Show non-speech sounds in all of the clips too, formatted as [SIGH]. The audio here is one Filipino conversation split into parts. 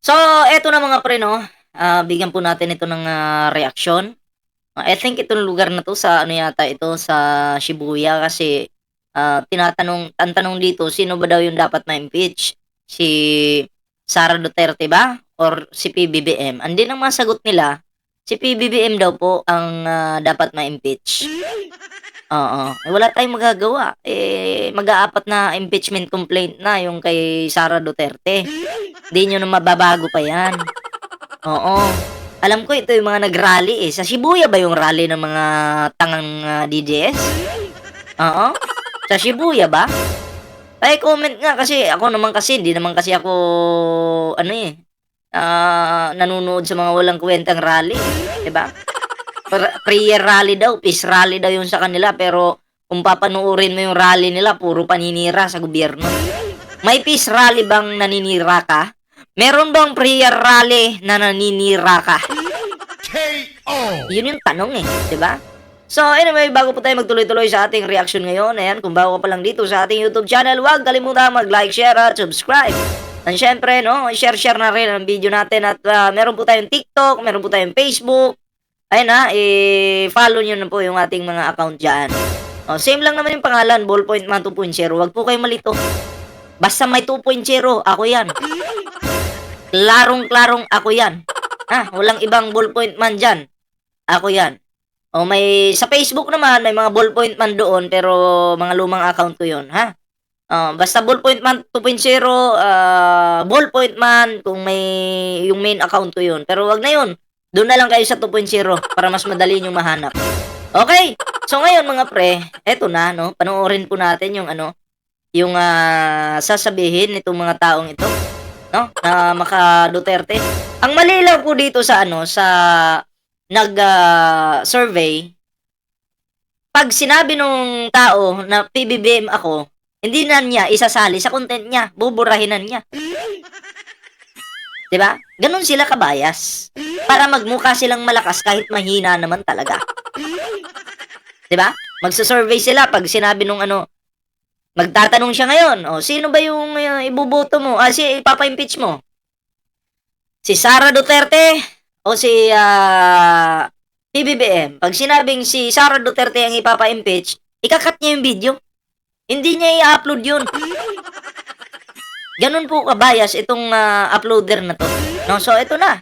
So, eto na mga pre 'no, ah, bigyan po natin ito ng, ah, reaksyon. Ah, I think itong lugar na 'to sa ano yata ito, sa Shibuya kasi, ah, tinatanong ang dito, sino ba daw yung dapat ma-impeach? Si Sara Duterte ba or si PBBM? Ang din ang mga sagot nila, si PBBM daw po ang, ah, dapat ma-impeach. [LAUGHS] Oo, eh, wala tayong magagawa, eh, mag-aapat na impeachment complaint na yung kay Sara Duterte. Di niyo na mababago pa 'yan. Oo. Alam ko ito yung mga nag-rally, eh. Sa Shibuya ba yung rally ng mga tangang, ah, DDS? Oo. Sa Shibuya ba? Pa-i-comment nga kasi ako naman kasi hindi naman kasi ako ano, eh, ah, nanonood sa mga walang kuwentang rally, 'di ba? Pra prayer rally daw, peace rally daw yung sa kanila pero kung papanoorin mo yung rally nila puro paninira sa gobyerno. May peace rally bang naninira ka? Meron bang prayer rally na naninira ka? KO! Yun yung tanong eh, 'di ba? So anyway, bago po tayo magtuloy-tuloy sa ating reaction ngayon, ayan, kung bago ka pa lang dito sa ating YouTube channel, huwag kalimutan mag-like, share at subscribe. And syempre, no, share-share na rin ang video natin at ah, meron po tayong TikTok, meron po tayong Facebook. Ayun na, i-follow nyo na po yung ating mga account dyan. O, same lang naman yung pangalan, Ballpoint Man 2.0. Huwag po kayo malito. Basta may 2.0, ako yan. Klarong-klarong ako yan. Ha, walang ibang ballpoint man dyan. Ako yan. O may sa Facebook naman may mga ballpoint man doon pero mga lumang account ko 'yon, ha? Oh, basta ballpoint man 2.0, ah, ballpoint man kung may yung main account ko 'yon. Pero wag na 'yon. Doon na lang kayo sa 2.0 para mas madali niyo mahanap. Okay. So ngayon mga pre, eto na no, panoorin po natin yung ano, yung ah, sasabihin nitong mga taong ito, no? Na maka Duterte. Ang mali lang po dito sa ano, sa nag ah, survey, pag sinabi nung tao na PBBM ako, hindi na niya isasali sa content niya, buburahinan niya. 'Di ba? Ganon sila kabayas. Para magmukha silang malakas kahit mahina naman talaga. 'Di ba? Magso-survey sila pag sinabi nung ano, magtatanong siya ngayon, oh, sino ba yung uh, ibuboto mo? Ah, si ipapa-impeach mo? Si Sara Duterte o si ah, PBBM? Pag sinabing si Sara Duterte ang ipapa-impeach, ikakat niya yung video. Hindi niya i-upload yun. Ganun po kabayas itong ah, uploader na to. No? So, ito na.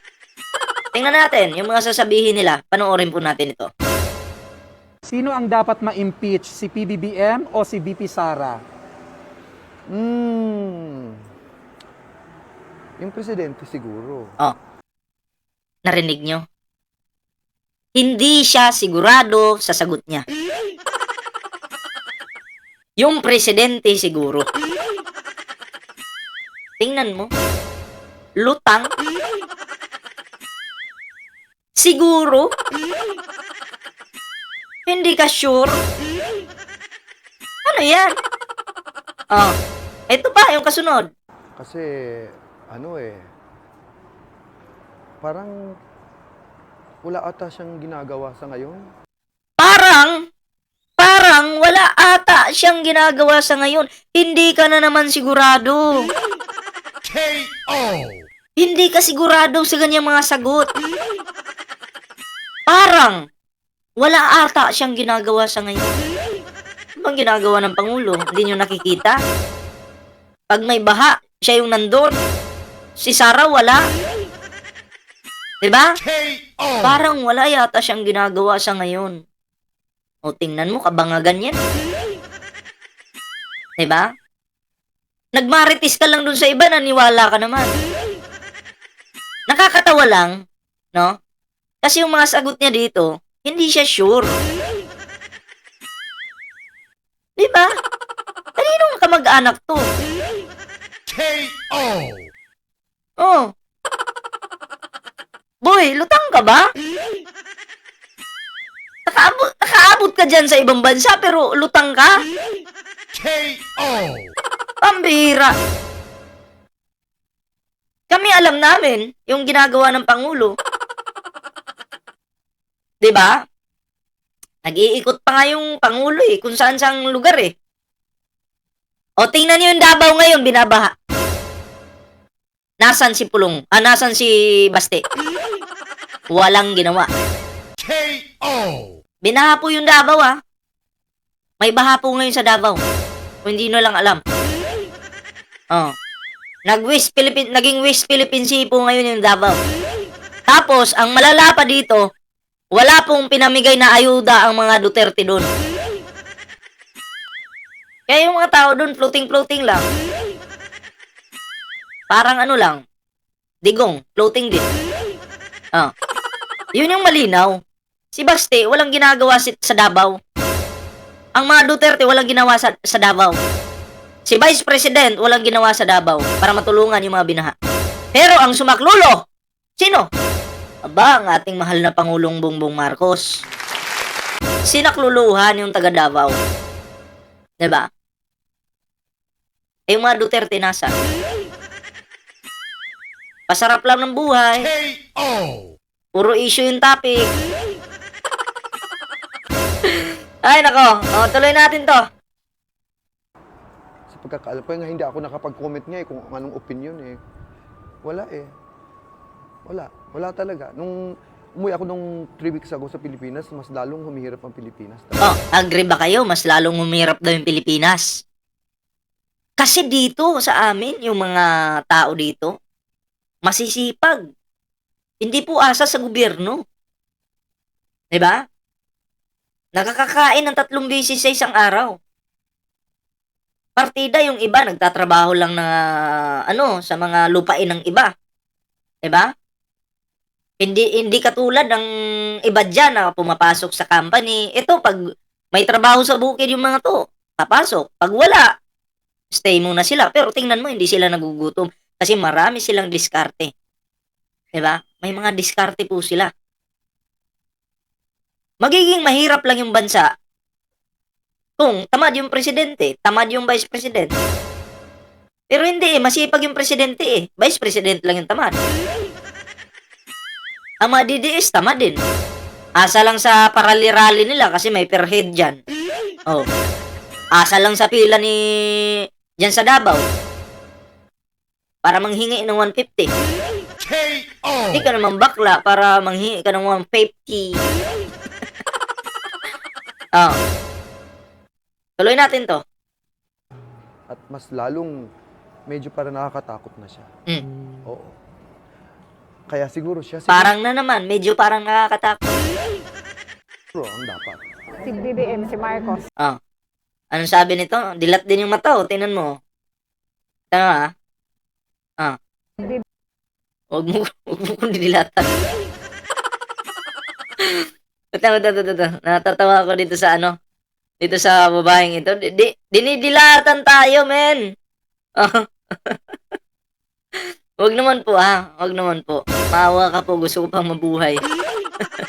Tingnan natin yung mga sasabihin nila. Panoorin po natin ito. Sino ang dapat ma-impeach? Si PBBM o si VP Sara? Hmm. Yung presidente siguro. Narinig nyo? Hindi siya sigurado sa sagot niya. Yung presidente siguro. Tingnan mo. Lutang. Siguro. Hindi ka sure. Ano yan? Oh. Ito pa, yung kasunod. Kasi, ano eh, parang wala ata siyang ginagawa sa ngayon. Parang, parang wala ata siyang ginagawa sa ngayon. Hindi ka na naman sigurado. KO! Hindi ka sigurado sa ganyang mga sagot. Parang, wala ata siyang ginagawa sa ngayon. Ano bang ginagawa ng Pangulo? Hindi nyo nakikita? Pag may baha, siya yung nandun. Si Sara wala. Diba? Parang wala yata siyang ginagawa sa ngayon. O tingnan mo, kabangagan yan. Diba? Nagmaritis ka lang dun sa iba, naniwala ka naman. Nakakatawa lang, no? Kasi yung mga sagot niya dito, hindi siya sure. Diba? Kaninong kamag-anak to? KO! Oh. Boy, lutang ka ba? Nakaabot, nakaabot ka dyan sa ibang bansa pero lutang ka? KO! Pambihira. Kami alam namin yung ginagawa ng Pangulo. 'Di ba? Nag-iikot pa nga yung Pangulo eh, kung saan saan lugar eh. O tingnan niyo yung Davao ngayon, binabaha. Nasan si Pulong? Ah, nasan si Baste? Walang ginawa. KO. Binaha po yung Davao ah. May baha po ngayon sa Davao. Kung hindi nyo lang alam. Oh. Nag-West Philippine, naging West Philippine Sea po ngayon yung Davao. Tapos, ang malala pa dito, wala pong pinamigay na ayuda ang mga Duterte doon. Kaya yung mga tao doon, floating-floating lang. Parang ano lang, digong, floating din. Ah. Yun yung malinaw. Si Baste, walang ginagawa si, sa Davao. Ang mga Duterte, walang ginawa sa, sa Davao. Si Vice President, walang ginawa sa Davao para matulungan yung mga binaha. Pero ang sumaklulo, sino? Aba, ang ating mahal na Pangulong Bongbong Marcos. Sinakluluhan yung taga Davao. ba? Eh, yung mga Duterte nasa. Pasarap lang ng buhay. Puro issue yung topic. Ay, nako. O, tuloy natin to. Pagkakaalam ko, nga hindi ako nakapag-comment nga eh kung anong opinion eh. Wala eh. Wala. Wala talaga. Nung umuwi ako nung 3 weeks ago sa Pilipinas, mas lalong humihirap ang Pilipinas. Oh, agree ba kayo? Mas lalong humirap daw yung Pilipinas. Kasi dito sa amin, yung mga tao dito, masisipag. Hindi po asa sa gobyerno. 'Di ba? Nakakakain ng tatlong beses sa isang araw. Partida yung iba, nagtatrabaho lang na ano, sa mga lupain ng iba. 'Di ba? Hindi hindi katulad ng iba diyan na pumapasok sa company. Ito pag may trabaho sa bukid yung mga to, papasok. Pag wala, stay muna sila. Pero tingnan mo, hindi sila nagugutom kasi marami silang diskarte. 'Di ba? May mga diskarte po sila. Magiging mahirap lang yung bansa kung tamad yung presidente, tamad yung vice president. Pero hindi eh, masipag yung presidente eh. Vice president lang yung tamad. Ang mga DDS, tamad din. Asa lang sa parali-rally nila kasi may per head dyan. Oh. Asa lang sa pila ni... Dyan sa Davao. Para manghingi ng 150. KO. Hindi ka naman bakla para manghingi ka ng 150. [LAUGHS] oh. Tuloy natin to. At mas lalong medyo para nakakatakot na siya. Mm. Oo. Kaya siguro siya siguro Parang na naman, medyo parang nakakatakot. ang dapat. si BBM, si Marcos. Oh. Anong sabi nito? Dilat din yung mata, oh. Tingnan mo. Tama, ah. Ah. Huwag mo, huwag mo kong dinilatan. Ito, [LAUGHS] ito, ito, ito. Natatawa ako dito sa ano. Dito sa babaeng ito. Di, di- dinidilatan tayo, men. [LAUGHS] Huwag naman po, ha. Huwag naman po. Maawa ka po. Gusto ko pang mabuhay.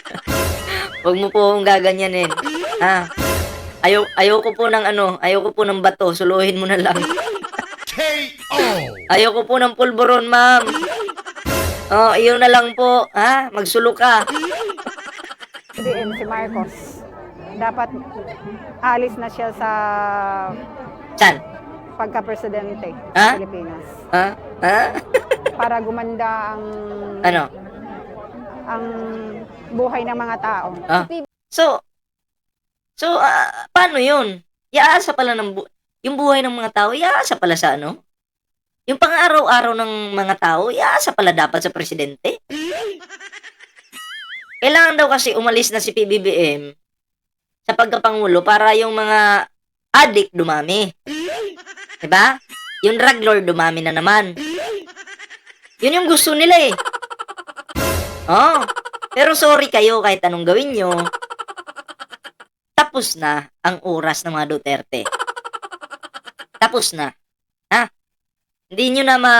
[LAUGHS] Huwag mo po akong gaganyanin. Ha? Ayaw, ayoko po ng ano, ayoko po ng bato, suluhin mo na lang. KO. Ayoko po ng pulburon, ma'am. Oh, iyo na lang po, ha? Magsulo ka. BBM, si Marcos. Dapat alis na siya sa San? pagka-presidente Ha? sa Pilipinas. Ha? Ha? Para gumanda ang Ano? ang buhay ng mga tao. Ah. So, so, ah, paano yun? Iaasa pala ng bu- yung buhay ng mga tao, iaasa pala sa ano? Yung pang-araw-araw ng mga tao, iaasa pala dapat sa presidente? Kailangan daw kasi umalis na si PBBM sa pagkapangulo para yung mga addict dumami. 'Di ba? Yung drug lord dumami na naman. Yun yung gusto nila eh. Oh, pero sorry kayo kahit anong gawin nyo. Tapos na ang oras ng mga Duterte. Tapos na. Ha? Hindi nyo na ma...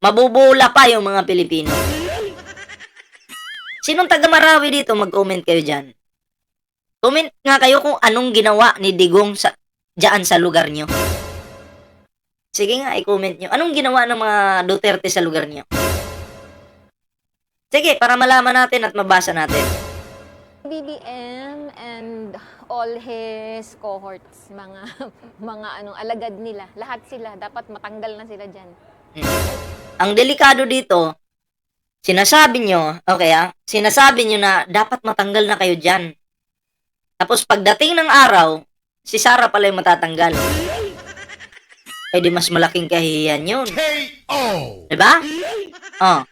mabubula pa yung mga Pilipino. Sinong taga Marawi dito? Mag-comment kayo dyan. Comment nga kayo kung anong ginawa ni Digong sa, dyan sa lugar nyo. Sige nga, i-comment nyo. Anong ginawa ng mga Duterte sa lugar nyo? Sige, para malaman natin at mabasa natin. BBM and all his cohorts, mga [LAUGHS] mga anong alagad nila, lahat sila dapat matanggal na sila diyan. ang delikado dito, sinasabi nyo, okay ah, sinasabi nyo na dapat matanggal na kayo dyan. Tapos pagdating ng araw, si Sarah pala yung matatanggal. Eh di mas malaking kahihiyan yun. KO. Diba? Oh.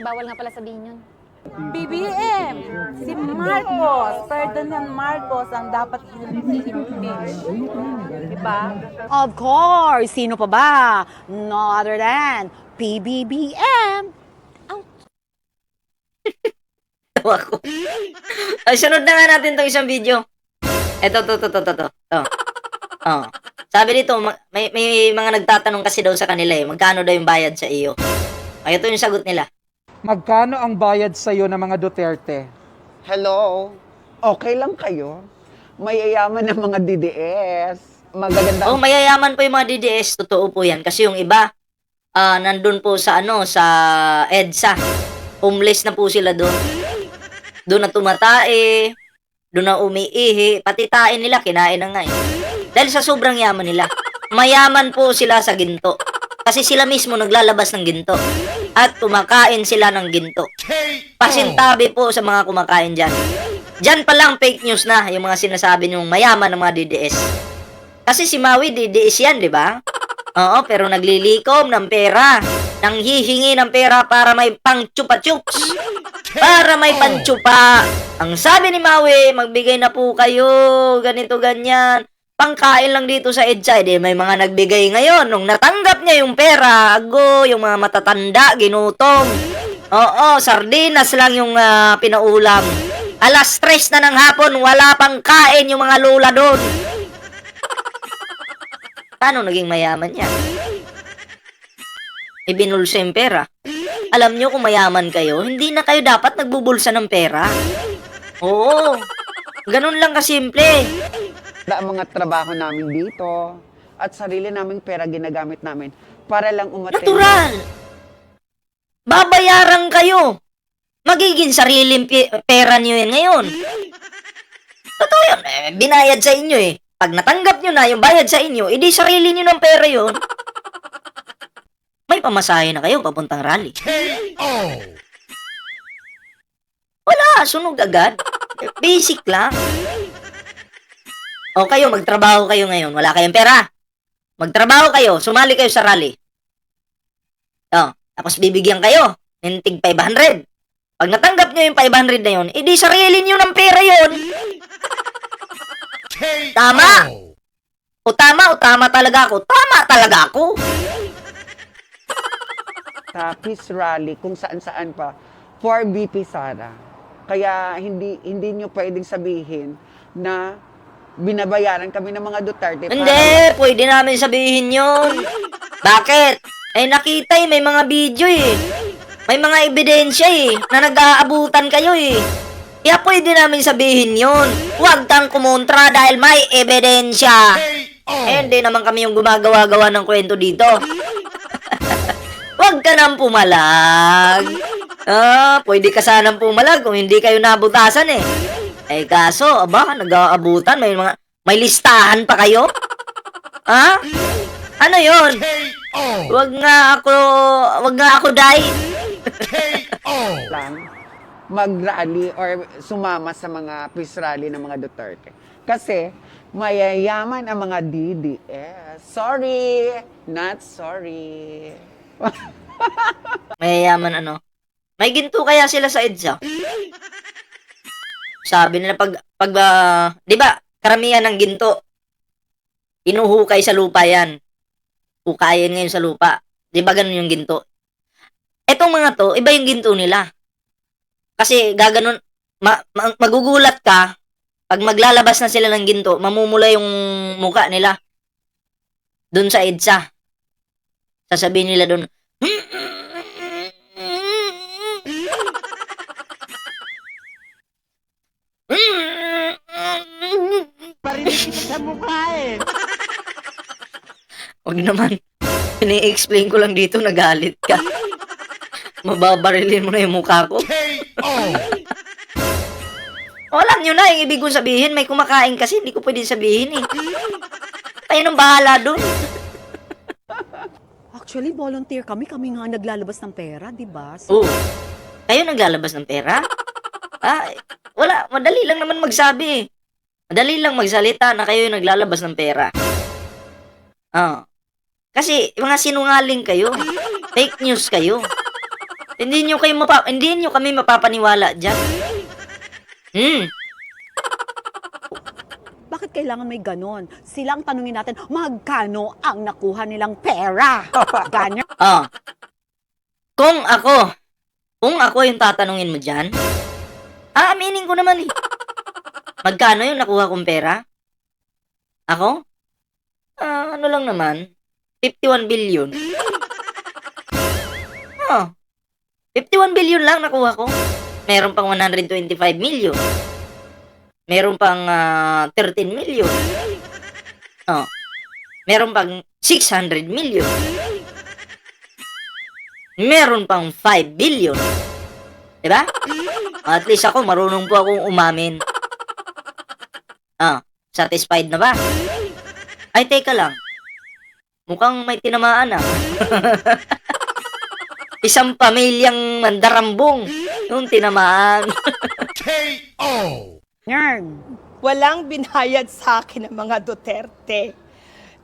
Bawal nga pala sabihin yun. BBM, si Marcos, Ferdinand Marcos ang dapat i-impeach. Diba? Of course, sino pa ba? No other than PBBM. [LAUGHS] [LAUGHS] Tawa ko. Ay, sunod na nga natin tong isang video. Eto, to, to, to, to, to. to. [LAUGHS] Oh. Sabi dito, ma- may, may mga nagtatanong kasi daw sa kanila eh, magkano daw yung bayad sa iyo? Ay, ito yung sagot nila. Magkano ang bayad sa'yo ng mga Duterte? Hello? Okay lang kayo? Mayayaman ng mga DDS. Magaganda Oh, mayayaman po yung mga DDS, totoo po yan. Kasi yung iba, ah nandun po sa ano, sa EDSA. Homeless na po sila doon. Doon na tumatae, doon na umiihi, pati tae nila, kinain na nga eh. Dahil sa sobrang yaman nila. Mayaman po sila sa ginto. Kasi sila mismo naglalabas ng ginto. At kumakain sila ng ginto. Pasintabi po sa mga kumakain dyan. Dyan pa lang fake news na yung mga sinasabi niyong mayaman ng mga DDS. Kasi si Maui DDS yan, di ba? Oo, pero naglilikom ng pera. Nang hihingi ng pera para may pang chupa-chups. Para may pantsupa. Ang sabi ni Maui, magbigay na po kayo, ganito, ganyan. Pangkain lang dito sa EDSA, eh, may mga nagbigay ngayon. Nung natanggap niya yung pera, ago, yung mga matatanda, ginutom. Oo, sardinas lang yung ah, pinaulam. Alas tres na ng hapon, wala pang kain yung mga lula doon. [LAUGHS] Paano naging mayaman yan? Ibinulsa yung pera. Alam nyo kung mayaman kayo, hindi na kayo dapat nagbubulsa ng pera. Oo. Ganun lang kasimple. ang mga trabaho namin dito. At sarili naming pera ginagamit namin para lang umatin. Natural. Babayaran kayo. Magiging sariling pi- pera nyo yan ngayon. Totoo yun. Eh, binayad sa inyo eh. Pag natanggap nyo na yung bayad sa inyo, edi sarili nyo ng pera yun. May pamasahe na kayo papuntang rally. KO. Wala, sunog agad. Basic lang. O kayo, magtrabaho kayo ngayon. Wala kayong pera. Magtrabaho kayo, sumali kayo sa rally. O, tapos bibigyan kayo ng tig 500. Pag natanggap nyo yung 500 na yun, edi sarili nyo ng pera yun. Tama. O tama, o tama talaga ako. Tama talaga ako. Sa peace rally, kung saan-saan pa, for BP Sara. Kaya hindi hindi nyo pwedeng sabihin na binabayaran kami ng mga Duterte. para- Hindi, pwede namin sabihin yun. Bakit? Eh nakita eh, may mga video eh. May mga ebidensya eh, na nag-aabutan kayo eh. Kaya pwede namin sabihin yun. Huwag kang kumontra dahil may ebidensya. KO. Eh, hindi naman kami yung gumagawa-gawa ng kwento dito. Huwag ka nang pumalag. Ah, pwede ka sanang pumalag kung hindi kayo nabutasan eh. Eh kaso, aba, nag-aabutan, may mga, may listahan pa kayo? Ha? Ano yon? KO. Wag nga ako, wag nga ako dai. Lang mag-rally or sumama sa mga peace rally ng mga Duterte. Kasi mayayaman ang mga DDS. Sorry, not sorry. [LAUGHS] Mayayaman ano? May ginto kaya sila sa EDSA? Sabi nila pag, pag, ah, di ba, karamihan ng ginto, inuhukay sa lupa yan. Hukayin ngayon sa lupa. Di ba ganun yung ginto? Etong mga to, iba yung ginto nila. Kasi gaganon, ma- ma- magugulat ka, pag maglalabas na sila ng ginto, mamumula yung muka nila. Doon sa EDSA. Sasabihin nila doon, [LAUGHS] Huwag naman. Ini-explain ko lang dito, nagalit ka. Mababarilin mo na yung mukha ko. O, [LAUGHS] alam nyo na, yung ibig kong sabihin, may kumakain kasi, hindi ko pwede sabihin eh. Tayo nang bahala dun. Actually, volunteer kami. Kami nga naglalabas ng pera, di ba? So, Oo. Kayo naglalabas ng pera? Ah, wala. Madali lang naman magsabi. Madali lang magsalita na kayo yung naglalabas ng pera. Ah. Kasi, mga sinungaling kayo. Fake news kayo. Hindi nyo kayo mapa hindi nyo kami mapapaniwala dyan. Hmm. Kailangan may ganon? Silang tanungin natin, magkano ang nakuha nilang pera? [LAUGHS] Ganyan. Ah. Kung ako, kung ako yung tatanungin mo dyan, aaminin ko naman eh. Magkano yung nakuha kong pera? Ako? Ah, ano lang naman, 51 billion. Oh, 51 billion lang nakuha ko. Meron pang 125 million. Meron pang ah, 13 million. Oh. Meron pang 600 million. Meron pang 5 billion. Diba? At least ako, marunong po akong umamin. Ah, satisfied na ba? Ay, teka lang. Mukhang may tinamaan ah. [LAUGHS] Isang pamilyang mandarambong yung tinamaan. [LAUGHS] K.O. Yan. Walang binayad sa akin ng mga Duterte.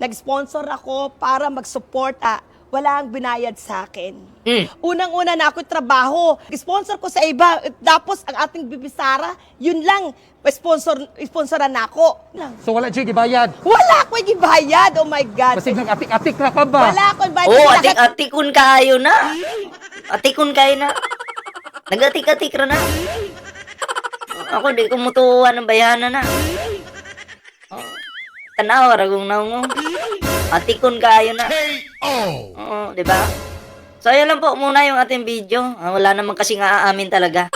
Nag-sponsor ako para mag-suporta. Walang binayad sa akin. Hmm. Unang-una na ako trabaho. Sponsor ko sa iba. Tapos ang ating bibisara, yun lang. Sponsor, sponsoran na ako. Lang. So wala Jig, ibayad. Wala akong ibayad. Oh my God. Basig nag-atik-atik na ka ba? Wala akong ibayad. Oh, Kasi atik lahat- atikun kayo na. Atikun kayo na. Nag-atik-atik ra na. Ako di ko mutuwa ng bayanan na. Oh, tanaw ra kung naungo. Atikun kayo na. Oo, di ba? So, ayan lang po muna yung ating video. Ah, wala naman kasi nga aamin talaga.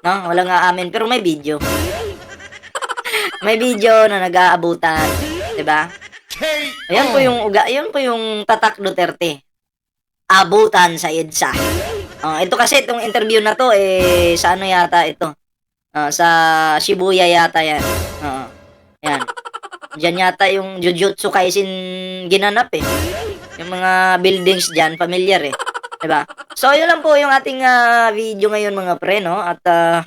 No? Wala nga aamin, pero may video. [LAUGHS] may video na nag-aabutan. Di ba? Ayan po yung uga, yun po yung tatak Duterte. Abutan sa EDSA. Oh, ito kasi itong interview na to eh sa ano yata ito? Ah, sa Shibuya yata yan. Oo. yan. Diyan yata yung Jujutsu Kaisen ginanap eh. Yung mga buildings diyan familiar eh. 'Di ba? So, yun lang po yung ating ah, video ngayon mga pre, no? At ah,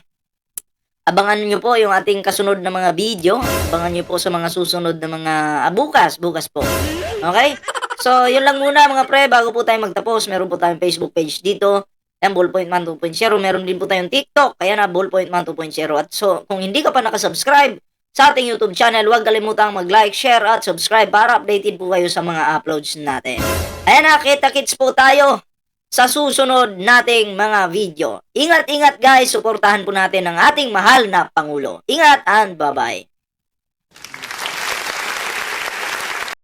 abangan nyo po yung ating kasunod na mga video. Abangan nyo po sa mga susunod na mga ah, bukas, bukas po. Okay? So, yun lang muna mga pre, bago po tayo magtapos, meron po tayong Facebook page dito. Ayan, Ballpoint Man 2.0. Meron din po tayong TikTok. Kaya na, Ballpoint Man 2.0. At so, kung hindi ka pa nakasubscribe sa ating YouTube channel, huwag kalimutang mag-like, share, at subscribe para updated po kayo sa mga uploads natin. Ayan na, kita-kits po tayo sa susunod nating mga video. Ingat-ingat guys, suportahan po natin ang ating mahal na Pangulo. Ingat and bye-bye.